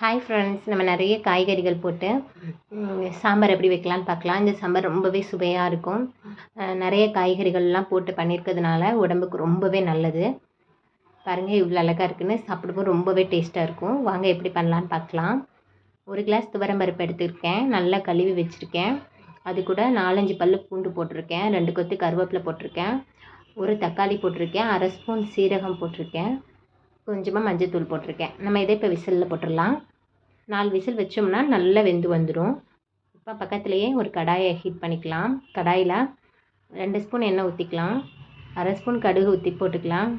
Hi friends நம்ம நிறைய காய்கறிகள் போட்டு சாம்பார் எப்படி வைக்கலான்னு பார்க்கலாம். இந்த சாம்பார் ரொம்பவே சுவையாக இருக்கும். நிறைய காய்கறிகள்லாம் போட்டு பண்ணியிருக்கிறதுனால உடம்புக்கு ரொம்பவே நல்லது. பாருங்கள் இவ்வளோ அழகாக இருக்குன்னு. சாப்பிடும்போது ரொம்பவே டேஸ்ட்டாக இருக்கும். வாங்க எப்படி பண்ணலான்னு பார்க்கலாம். ஒரு கிளாஸ் துவரம்பருப்பு எடுத்துருக்கேன். நல்லா கழுவி வச்சுருக்கேன். அது கூட நாலஞ்சு பல்லு பூண்டு போட்டிருக்கேன். ரெண்டு கொத்து கருவேப்பிலை போட்டிருக்கேன். ஒரு தக்காளி போட்டிருக்கேன். அரை ஸ்பூன் சீரகம் போட்டிருக்கேன். கொஞ்சமாக மஞ்சத்தூள் போட்டிருக்கேன். நம்ம இதை இப்போ விசிலில் போட்டுடலாம். நாலு விசில் வச்சோம்னா நல்லா வெந்து வந்துடும் இப்போ பக்கத்துலேயே ஒரு கடாயை ஹீட் பண்ணிக்கலாம். கடாயில் ரெண்டு ஸ்பூன் எண்ணெய் ஊற்றிக்கலாம் அரை ஸ்பூன் கடுகு ஊற்றி போட்டுக்கலாம்.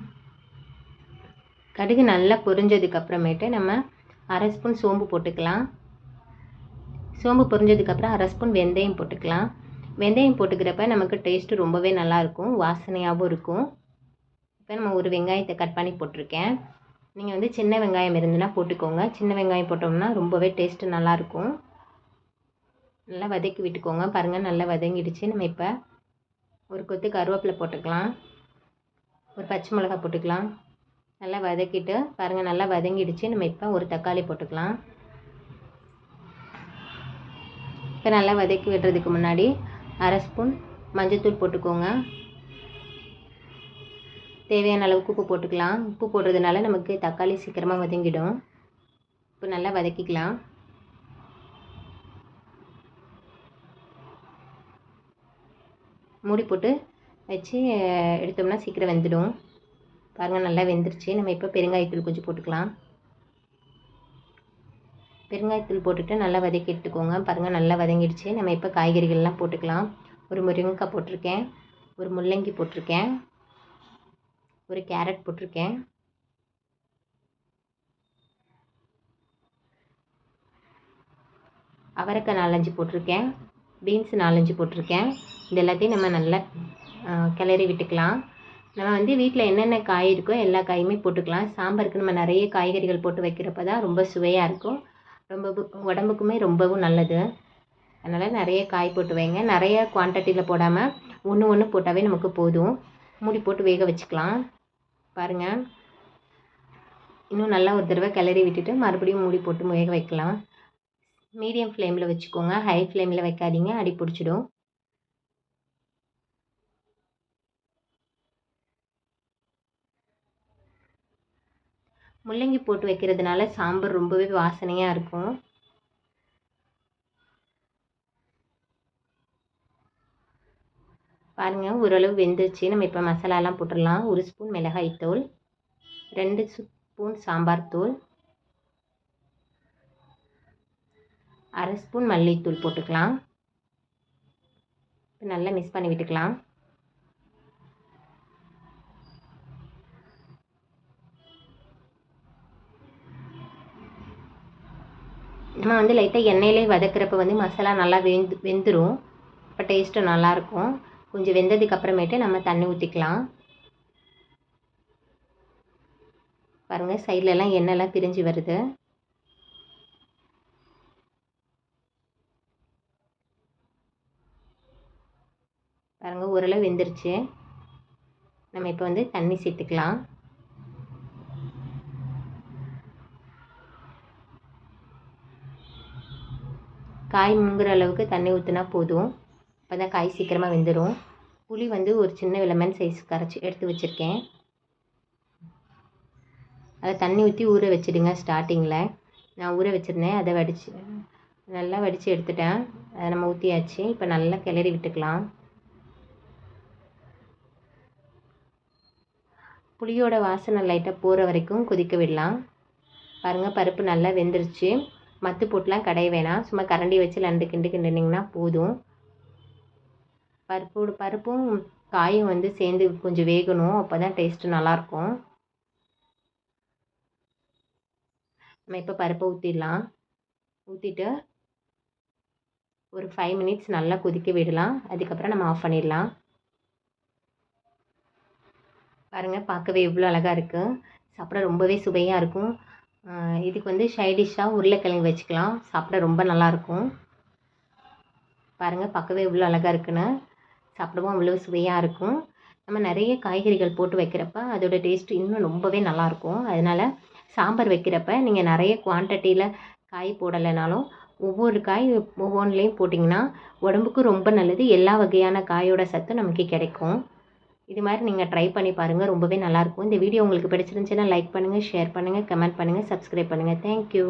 கடுகு நல்லா பொரிஞ்சதுக்கு அப்புறமேட்டு நம்ம அரை ஸ்பூன் சோம்பு போட்டுக்கலாம். சோம்பு பொரிஞ்சதுக்கப்புறம் அரை ஸ்பூன் வெந்தயம் போட்டுக்கலாம். வெந்தயம் போட்டுக்கிறப்ப நமக்கு டேஸ்ட்டு ரொம்பவே நல்லாயிருக்கும் வாசனையாகவும் இருக்கும். இப்போ நம்ம ஒரு வெங்காயத்தை கட் பண்ணி போட்டிருக்கேன். நீங்கள் வந்து சின்ன வெங்காயம் இருந்துன்னா போட்டுக்கோங்க. சின்ன வெங்காயம் போட்டோம்னா ரொம்பவே டேஸ்ட்டு நல்லாயிருக்கும். நல்லா வதக்கி விட்டுக்கோங்க. பாருங்கள் நல்லா வதங்கிடுச்சு. நம்ம இப்போ ஒரு கொத்து கருவேப்பிலை போட்டுக்கலாம். ஒரு பச்சை மிளகாய் போட்டுக்கலாம். நல்லா வதக்கிட்டு பாருங்கள் நல்லா வதங்கிடுச்சு. நம்ம இப்போ ஒரு தக்காளி போட்டுக்கலாம். இப்போ நல்லா வதக்கி விடுறதுக்கு முன்னாடி அரை ஸ்பூன் மஞ்சத்தூள் போட்டுக்கோங்க. தேவையான அளவுக்கு உப்பு போட்டுக்கலாம். உப்பு போடுறதுனால நமக்கு தக்காளி சீக்கிரமாக வதங்கிடும். இப்போ நல்லா வதக்கிக்கலாம். மூடி போட்டு வச்சு எடுத்தோம்னா சீக்கிரம் வெந்துடும். பாருங்கள் நல்லா வெந்துருச்சு. நம்ம இப்போ பெருங்காயத்தூள் கொஞ்சம் போட்டுக்கலாம். பெருங்காயத்தூள் போட்டுட்டு நல்லா வதக்கி எடுத்துக்கோங்க. பாருங்கள் நல்லா வதங்கிடுச்சு. நம்ம இப்போ காய்கறிகள்லாம் போட்டுக்கலாம். ஒரு முருங்கைக்காய் போட்டிருக்கேன். ஒரு முள்ளங்கி போட்டிருக்கேன். ஒரு கேரட் போட்டிருக்கேன். அவரைக்காய் நாலஞ்சு போட்டிருக்கேன். பீன்ஸ் நாலஞ்சு போட்டிருக்கேன். இது எல்லாத்தையும் நம்ம நல்லா கிளறி விட்டுக்கலாம். நம்ம வந்து வீட்டில் என்னென்ன காய் இருக்கோ எல்லா காயுமே போட்டுக்கலாம். சாம்பாருக்கு நம்ம நிறைய காய்கறிகள் போட்டு வைக்கிறப்ப தான் ரொம்ப சுவையாக இருக்கும். ரொம்ப உடம்புக்குமே ரொம்பவும் நல்லது. அதனால் நிறைய காய் போட்டு வைங்க. நிறைய குவான்டிட்டியில் போடாமல் ஒன்று ஒன்று போட்டாவே நமக்கு போதும். மூடி போட்டு வேக வச்சுக்கலாம். பாருங்கள் இன்னும் நல்லா ஒரு தடவை கிளறி விட்டுட்டு மறுபடியும் மூடி போட்டு வேக வைக்கலாம். மீடியம் ஃப்ளேமில் வச்சுக்கோங்க. ஹை ஃப்ளேமில் வைக்காதீங்க. அடி பிடிச்சிடும். முள்ளங்கி போட்டு வைக்கிறதுனால சாம்பார் ரொம்பவே வாசனையாக இருக்கும். பாருங்கள் ஓரளவு வெந்துருச்சு. நம்ம இப்போ மசாலாலாம் போட்டுடலாம். ஒரு ஸ்பூன் மிளகாய்த்தூள் ரெண்டு ஸ்பூன் சாம்பார் தூள் அரை ஸ்பூன் மல்லித்தூள் போட்டுக்கலாம். இப்போ நல்லா மிக்ஸ் பண்ணி விட்டுக்கலாம். நம்ம வந்து லைட்டாக எண்ணெயிலே வதக்கிறப்ப வந்து மசாலா நல்லா வெந்து வெந்துடும் இப்போ டேஸ்ட்டும் நல்லாயிருக்கும் கொஞ்சம் வெந்ததுக்கு அப்புறமேட்டு நம்ம தண்ணி ஊற்றிக்கலாம் பாருங்கள் சைட்லலாம் எண்ணெய்லாம் பிரிஞ்சு வருது. பாருங்கள் ஓரளவு வெந்துருச்சு. நம்ம இப்போ வந்து தண்ணி சேர்த்துக்கலாம். காய் முங்குற அளவுக்கு தண்ணி ஊற்றினா போதும். அப்போ தான் காய் சீக்கிரமாக வெந்துடும் புளி வந்து ஒரு சின்ன லெமன் சைஸ் கரைச்சி எடுத்து வச்சுருக்கேன். அதை தண்ணி ஊற்றி ஊற வச்சிடுங்க ஸ்டார்டிங்கில் நான் ஊற வச்சுருந்தேன். அதை வடித்து நல்லா வடித்து எடுத்துட்டேன். அதை நம்ம ஊற்றியாச்சு இப்போ நல்லா கிளறி விட்டுக்கலாம். புளியோட வாசனை லைட்டாக போகிற வரைக்கும் கொதிக்க விடலாம். பாருங்கள் பருப்பு நல்லா வெந்துருச்சு. மத்து போட்டுலாம் கடைய வேணாம். சும்மா கரண்டி வச்சு லண்டு கிண்டு கிண்டுனிங்கன்னா போதும். பருப்போடு பருப்பும் காயும் வந்து சேர்ந்து கொஞ்சம் வேகணும். அப்போ தான் டேஸ்ட்டு நல்லாயிருக்கும். நம்ம இப்போ பருப்பை ஊற்றிடலாம் ஊற்றிட்டு ஒரு ஃபைவ் மினிட்ஸ் நல்லா கொதிக்க விடலாம். அதுக்கப்புறம் நம்ம ஆஃப் பண்ணிடலாம். பாருங்கள் பார்க்கவே இவ்வளோ அழகாக இருக்குது சாப்பிட ரொம்பவே சுவையாக இருக்கும். இதுக்கு வந்து சைடிஷ்ஷாக உருளைக்கிழங்கு வச்சுக்கலாம். சாப்பிட ரொம்ப நல்லாயிருக்கும் பாருங்கள் பார்க்கவே இவ்வளோ அழகாக இருக்குன்னு. சாப்பிடவும். அவ்வளோ சுவையாக இருக்கும். நம்ம நிறைய காய்கறிகள் போட்டு வைக்கிறப்ப அதோட டேஸ்ட் இன்னும் ரொம்பவே நல்லாயிருக்கும் அதனால் சாம்பார் வைக்கிறப்ப நீங்கள் நிறைய குவான்டிட்டியில் காய் போடலைனாலும் ஒவ்வொரு காய் ஒவ்வொன்றுலேயும் போட்டிங்கன்னா உடம்புக்கு ரொம்ப நல்லது. எல்லா வகையான காயோட சத்தும் நமக்கு கிடைக்கும். இது மாதிரி நீங்கள் ட்ரை பண்ணி பாருங்கள் ரொம்பவே நல்லாயிருக்கும் இந்த வீடியோ உங்களுக்கு பிடிச்சிருந்துச்சுன்னா லைக் பண்ணுங்கள் ஷேர் பண்ணுங்கள் கமெண்ட் பண்ணுங்கள் சப்ஸ்கிரைப் பண்ணுங்கள் தேங்க்யூ